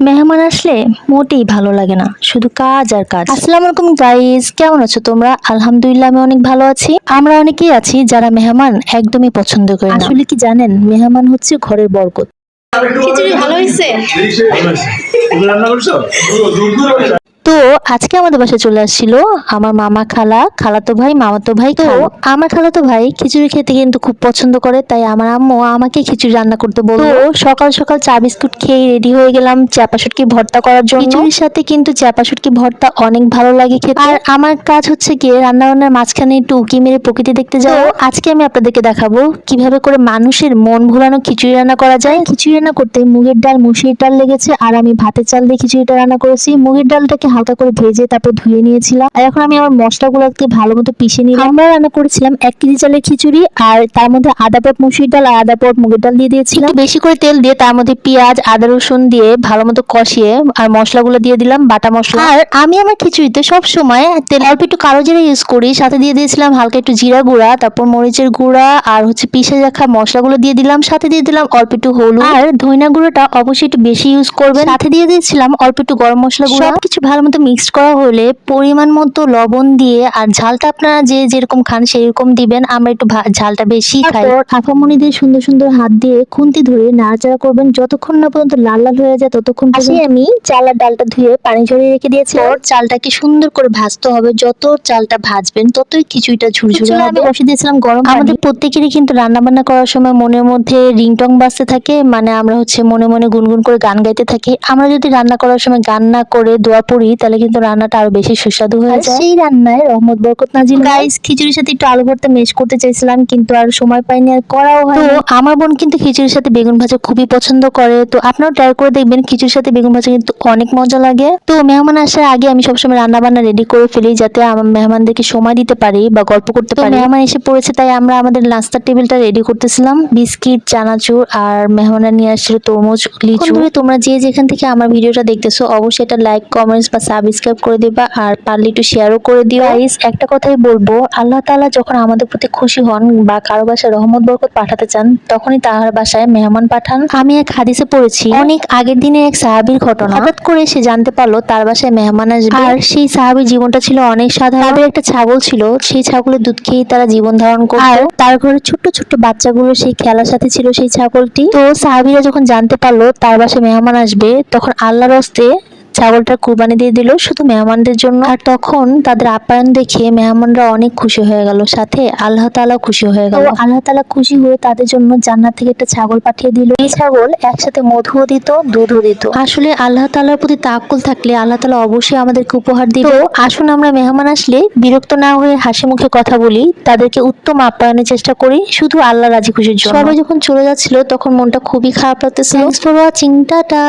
মেহমান আসলে মোটেই ভালো লাগে না শুধু কাজ আর কাজ। আসসালামু আলাইকুম গাইজ কেমন আছো তোমরা? আলহামদুলিল্লাহ আমি অনেক ভালো আছি। আমরা অনেকেই আছি যারা মেহমান একদমই পছন্দ করি না। আসলে কি জানেন মেহমান হচ্ছে ঘরের বরকত। খিচুড়ি ভালো হয়েছে? রান্না করছ? তো আজকে আমাদের বাসায় চলে আসছিল আমার মামা খালা খালাতো ভাই মামাতো ভাই তো আমার খালাতো ভাই খিচুড়ি খেতে কিন্তু খুব পছন্দ করে তাই আমার আম্মু আমাকে খিচুড়ি রান্না করতে বলল। সকাল সকাল চা বিস্কুট খেয়ে রেডি হয়ে গেলাম চাপা শুটকি ভর্তা করার জন্য। খিচুড়ির সাথে কিন্তু চাপা শুটকি ভর্তা অনেক ভালো লাগে খেতে। আর আমার কাজ হচ্ছে গিয়ে রান্না বান্নার মাঝখানে একটু উকি মেরে প্রকৃতি দেখতে যাও আজকে আমি আপনাদেরকে দেখাবো কীভাবে করে মানুষের মন ভুলানো খিচুড়ি রান্না করা যায়। খিচুড়ি রান্না করতে মুগের ডাল মুসুরির ডাল লেগেছে আর আমি ভাতের চাল দিয়ে খিচুড়িটা রান্না করেছি। মুগের ডালটাকে হালকা করে ভেজে তারপর ধুয়ে নিয়েছিলাম। আর এখন আমি আমার মশলাগুলোকে ভালো মতো পিষে নিলাম। আমরা রান্না করেছিলাম এক কেজি চালের খিচুড়ি আর তার মধ্যে আদা পট মুসুরির ডাল আর আদা পট মুগের ডাল দিয়ে দিয়েছিলাম। বেশি করে তেল দিয়ে তার মধ্যে পেঁয়াজ, আদা, রসুন দিয়ে ভালো মতো কষিয়ে আর মশলাগুলো দিয়ে দিলাম, বাটা মশলা। আর আমি আমার খিচুড়িতে সব সময় তেল অল্প একটু কালো জিরা ইউজ করি, সাথে দিয়ে দিয়েছিলাম হালকা একটু জিরা গুঁড়া, তারপর মরিচের গুঁড়া আর হচ্ছে পিষে রাখা মশলাগুলো দিয়ে দিলাম, সাথে দিয়ে দিলাম অল্প একটু হলুদ। আর ধইনা গুঁড়োটা অবশ্যই একটু বেশি ইউজ করবেন। সাথে দিয়ে দিয়েছিলাম অল্প একটু গরম মশলা গুঁড়া। কিছু ভালো মতো মিক্সড করা হলে পরিমাণ মতো লবণ দিয়ে আর ঝালটা আপনারা যে যেরকম খান সেরকম দিবেন। আমরা একটু ঝালটা বেশি খাই। আফামনি দিয়ে সুন্দর সুন্দর হাত দিয়ে খুন্তি ধরে নাড়াচাড়া করবেন। যতক্ষণ না পর্যন্ত লাল লাল হয়ে যায় ততক্ষণ পর্যন্ত আমি চাল আর ডালটা ধুয়ে পানি ঝরিয়ে রেখে দিয়েছি। আর চালটাকে সুন্দর করে ভাজতে হবে। যত চালটা ভাজবেন ততই খিচুড়িটা ঝুরঝুরে হবে। আমি বসে দিয়েছিলাম গরম আমাদের প্রত্যেকেরই কিন্তু রান্না বান্না করার সময় মনের মধ্যে রিংটং বাজতে থাকে। মানে আমরা হচ্ছে মনে মনে গুনগুন করে গান গাইতে থাকি। আমরা যদি রান্না করার সময় গান না করে দোয়া পড়ি তাহলে কিন্তু রান্নাটা আরও বেশি সুস্বাদু হয়ে যায়। সেই রান্নায় রহমত বরকত নাজিম গাইস খিচুড়ির সাথে একটু আলু ভর্তা মেশ করতে চাইছিলাম কিন্তু আর সময় পাইনি আর করাও হয় তো আমার বোন কিন্তু খিচুড়ির সাথে বেগুন ভাজা খুবই পছন্দ করে তো আপনারাও ট্রাই করে দেখবেন খিচুড়ির সাথে বেগুন ভাজা কিন্তু অনেক মজা লাগে। তো মেহমান আসার আগে আমি সবসময় রান্না বান্না রেডি করে ফেলি যাতে আমার মেহমানদেরকে সময় দিতে পারি বা গল্প করতে পারি। মেহমান এসে পড়েছে তাই আমরা আমাদের নাস্তার টেবিলটা রেডি করতেছিলাম। বিস্কিট চানাচুর আর মেহমানরা নিয়ে আসছিল তরমুজ লিচু। তোমরা যে যেখান থেকে আমার ভিডিওটা দেখতেছো অবশ্যই এটা লাইক কমেন্টস বা সাবস্ক্রাইব করে দিবা আর পারলে একটু শেয়ারও করে দিও। গাইস একটা কথাই বলব, আল্লাহ তাআলা যখন আমাদের প্রতি খুশি হন বা কারও বাসায় রহমত, বরকত পাঠাতে চান, তখনই তাহার বাসায় মেহমান পাঠান। আমি এক হাদিসে পড়েছি, অনেক আগের দিনে এক সাহাবীর ঘটনা। হঠাৎ করে সে জানতে পারল তার বাসায় মেহমান আসবে। আর সেই সাহাবীর জীবনটা ছিল অনেক সাধারণ। একটা ছাগল ছিল, সেই ছাগলের দুধ খেয়ে তারা জীবন ধারণ করত। তার ঘরে ছোট্ট ছোট্ট বাচ্চাগুলো সেই খেলার সাথে ছিল সেই ছাগলটি। তো সাহাবীরা যখন জানতে পারল তার বাসায় মেহমান আসবে, তখন আল্লাহর হস্তে ছাগলটা কুরবানি দিয়ে দিল শুধু মেহমানদের জন্য। আর তখন তাদের আপ্যায়ন দেখে মেহমানরা অনেক খুশি হয়ে গেল। সাথে আল্লাহ তাআলা খুশি হয়ে গেল। আল্লাহ তাআলা খুশি হয়ে তাদের জন্য জান্নাত থেকে একটা ছাগল পাঠিয়ে দিল। এই ছাগল একসাথে মধুও দিত দুধও দিত। আসলে আল্লাহ তাআলার প্রতি তাক্কুল থাকলে আল্লাহ তাআলা অবশ্যই আমাদেরকে উপহার দিবে। আসুন আমরা মেহমান আসলে বিরক্ত না হয়ে হাসি মুখে কথা বলি। তাদেরকে উত্তম আপ্যায়নের চেষ্টা করি শুধু আল্লাহ রাজি খুশির জন্য। সবাই যখন চলে যাচ্ছিল তখন মনটা খুবই খারাপ লাগতেছিল। For watching tata.